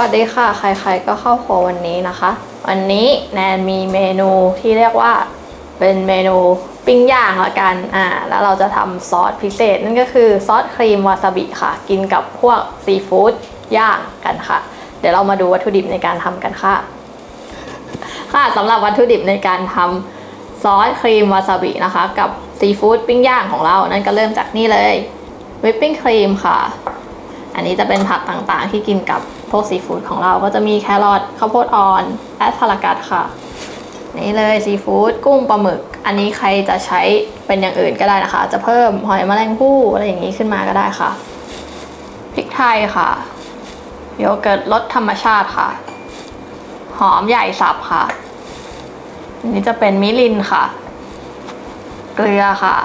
วัสดีค่ะ ใครๆก็เข้าครัววันนี้นะคะ วันนี้แนนมีเมนูที่เรียกว่าเป็นเมนูปิ้งย่างละกัน อ่า แล้วเราจะทำซอสพิเศษ นั่นก็คือซอสครีมวาซาบิค่ะ กินกับพวกซีฟู้ดย่างกันค่ะ เดี๋ยวเรามาดูวัตถุดิบในการทำกันค่ะ ค่ะสำหรับวัตถุดิบในการทำซอสครีมวาซาบินะคะ กับซีฟู้ดปิ้งย่างของเรา นั่นก็เริ่มจากนี่เลยวิปปิ้งครีมค่ะ อันนี้จะเป็นผักต่างๆที่กินกับ พวกซีฟู้ดของเราก็จะมีแครอทข้าวโพดอ่อนแอสพารากัสค่ะ นี่เลยซีฟู้ดกุ้งปลาหมึก อันนี้ใครจะใช้เป็นอย่างอื่นก็ได้นะคะ จะเพิ่มหอยแมลงภู่อะไรอย่างนี้ขึ้นมาก็ได้ค่ะพริกไทยค่ะ โยเกิร์ตรสธรรมชาติค่ะ หอมใหญ่สับค่ะอันนี้จะเป็นมิรินค่ะ เกลือค่ะ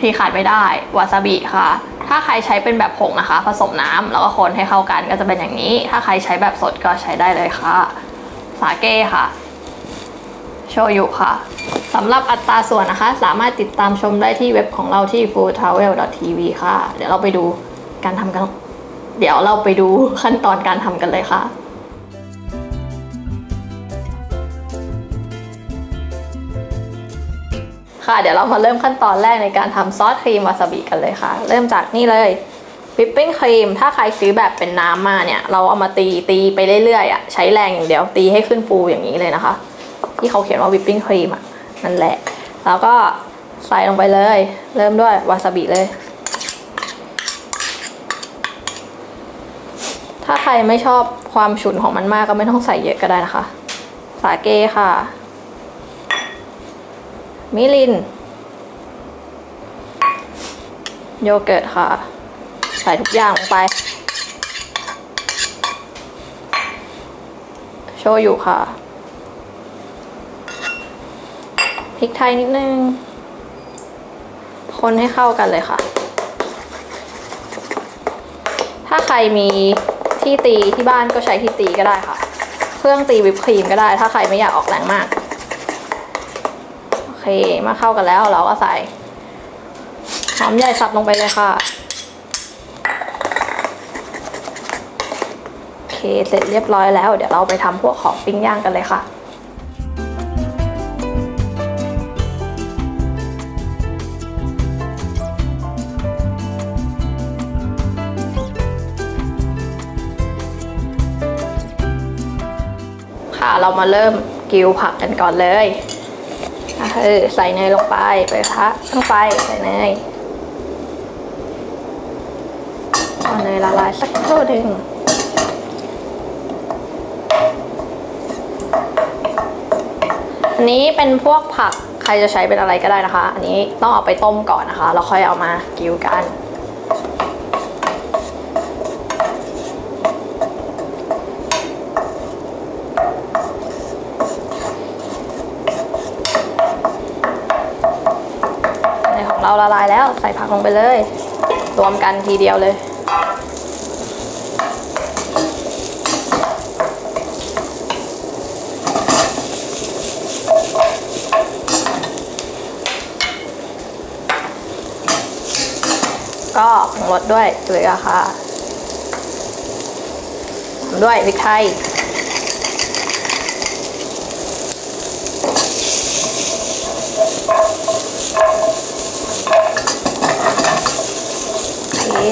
ที่ขาดไม่ได้วาซาบิค่ะ ถ้าใครใช้เป็นแบบผงนะคะ ผสมน้ำแล้วก็คนให้เข้ากันก็จะเป็นอย่างนี้ ถ้าใครใช้แบบสดก็ใช้ได้เลยค่ะ สาเก้ค่ะ โชยุค่ะสำหรับอัตราส่วนนะคะ สามารถติดตามชมได้ที่เว็บของเราที่ foodtravel.tv ค่ะ เดี๋ยวเราไปดูการทำกัน เดี๋ยวเราไปดูขั้นตอนการทำกันเลยค่ะ ค่ะ เดี๋ยวเรามาเริ่มขั้นตอนแรกในการทำซอสครีมวาซาบิกันเลยค่ะ เริ่มจากนี่เลยวิปปิ้งครีมถ้าใครซื้อแบบเป็นน้ำมาเนี่ย เราเอามาตีตีไปเรื่อยๆอะใช้แรงอย่างเดียวตีให้ขึ้นฟูอย่างนี้เลยนะคะ ที่เขาเขียนว่าวิปปิ้งครีมอะนั่นแหละ แล้วก็ใส่ลงไปเลย เริ่มด้วยวาซาบิเลย ถ้าใครไม่ชอบความฉุนของมันมากก็ไม่ต้องใส่เยอะก็ได้นะคะ สาเกค่ะ มิลิน โยเกิร์ตค่ะ ใส่ทุกอย่างลงไป โชยุค่ะ พริกไทยนิดนึง คนให้เข้ากันเลยค่ะ ถ้าใครมีที่ตีที่บ้านก็ใช้ที่ตีก็ได้ค่ะ เครื่องตีวิปครีมก็ได้ ถ้าใครไม่อยากออกแรงมาก เคมาเข้ากันแล้วเราก็ใส่หอมใหญ่สับลงไปเลยค่ะ โอเคเสร็จเรียบร้อยแล้ว เดี๋ยวเราไปทำพวกของปิ้งย่างกันเลยค่ะค่ะเรามาเริ่มกิวผักกันก่อนเลย เออใส่เนยลงไปไปกระทะตั้งไฟใส่เนยเอาเนยละลายสักครู่หนึ่งอันนี้เป็นพวกผักใครจะใช้เป็นอะไรก็ได้นะคะ อันนี้ต้องเอาไปต้มก่อนนะคะ แล้วค่อยเอามากิวกัน ในของเรา ละลายแล้วใส่ผักลงไปเลย รวมกันทีเดียวเลย ก็ปรุงรสด้วยเกลือค่ะ ด้วยพริกไทย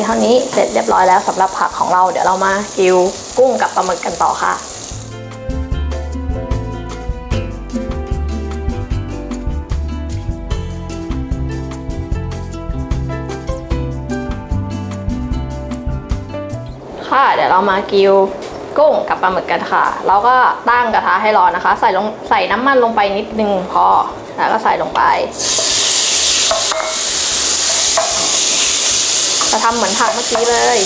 เท่านี้เสร็จเรียบร้อยแล้วสำหรับผักของเราเดี๋ยวเรามากิวกุ้งกับปลาหมึกกันต่อค่ะค่ะเดี๋ยวเรามากิวกุ้งกับปลาหมึกกันค่ะ เราก็ตั้งกระทะให้ร้อนนะคะ ใส่ลงใส่น้ำมันลงไปนิดนึงพอแล้วก็ใส่ลงไป จะทำเหมือนผักเมื่อกี้เลย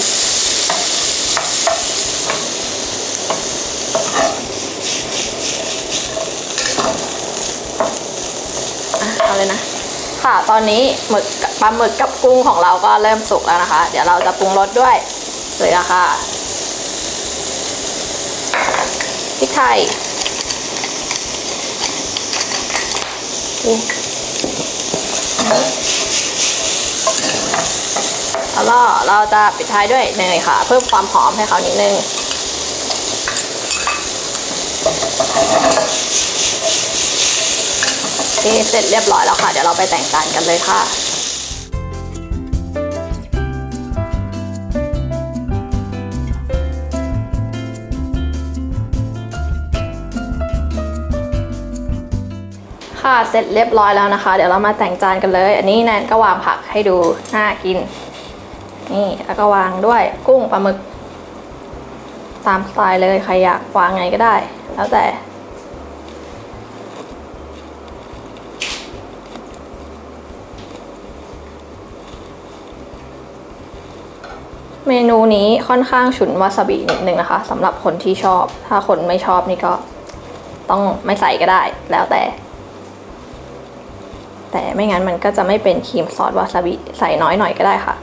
เอาเลยนะ ค่ะ ตอนนี้หมึกปลาหมึกกับกุ้งของเราก็เริ่มสุกแล้วนะคะ เดี๋ยวเราจะปรุงรสด้วยเกลือค่ะพริกไทย แล้วเราจะปิดท้ายด้วยเนยค่ะ เพิ่มความหอมให้เขานิดนึงที่เสร็จเรียบร้อยแล้วค่ะ เดี๋ยวเราไปแต่งจานกันเลยค่ะค่ะเสร็จเรียบร้อยแล้วนะคะ เดี๋ยวเรามาแต่งจานกันเลย อันนี้แนนก็วางผักให้ดูน่ากิน นี่แล้วก็วางด้วยกุ้งปลาหมึก ตามสไตล์เลยใครอยากวางไงก็ได้ แล้วแต่ เมนูนี้ค่อนข้างฉุนวาซาบินิดนึงนะคะสำหรับคนที่ชอบ ถ้าคนไม่ชอบนี่ก็ต้องไม่ใส่ก็ได้แล้วแต่ แต่ไม่งั้นมันก็จะไม่เป็นครีมซอสวาซาบิใส่น้อยหน่อยก็ได้ค่ะ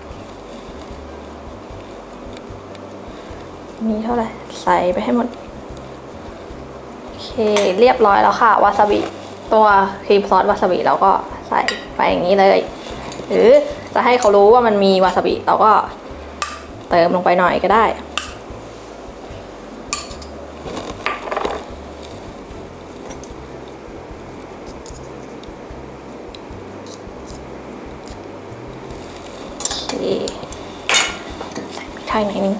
มีเท่าไหร่ใส่ไปให้หมด โอเคเรียบร้อยแล้วค่ะวาซาบิตัวครีมซอสวาซาบิเราก็ใส่ไปอย่างนี้เลย หรือจะให้เขารู้ว่ามันมีวาซาบิเราก็เติมลงไปหน่อยก็ได้โอเคใส่พริกไทยหน่อยนึง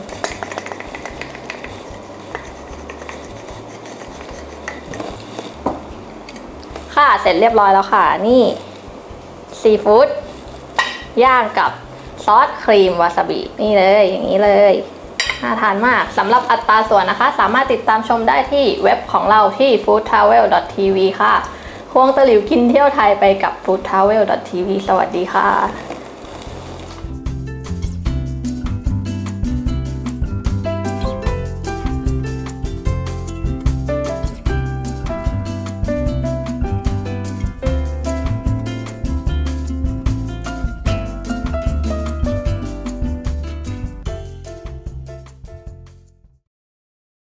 ค่ะเสร็จเรียบร้อยแล้วค่ะ นี่ซีฟู้ดย่างกับซอสครีมวาซาบินี่เลยอย่างนี้เลยน่าทานมากสำหรับอัตราส่วนนะคะ สามารถติดตามชมได้ที่เว็บของเราที่ foodtravel.tv ค่ะควงตะหลิวกินเที่ยวไทยไปกับ foodtravel.tv สวัสดีค่ะ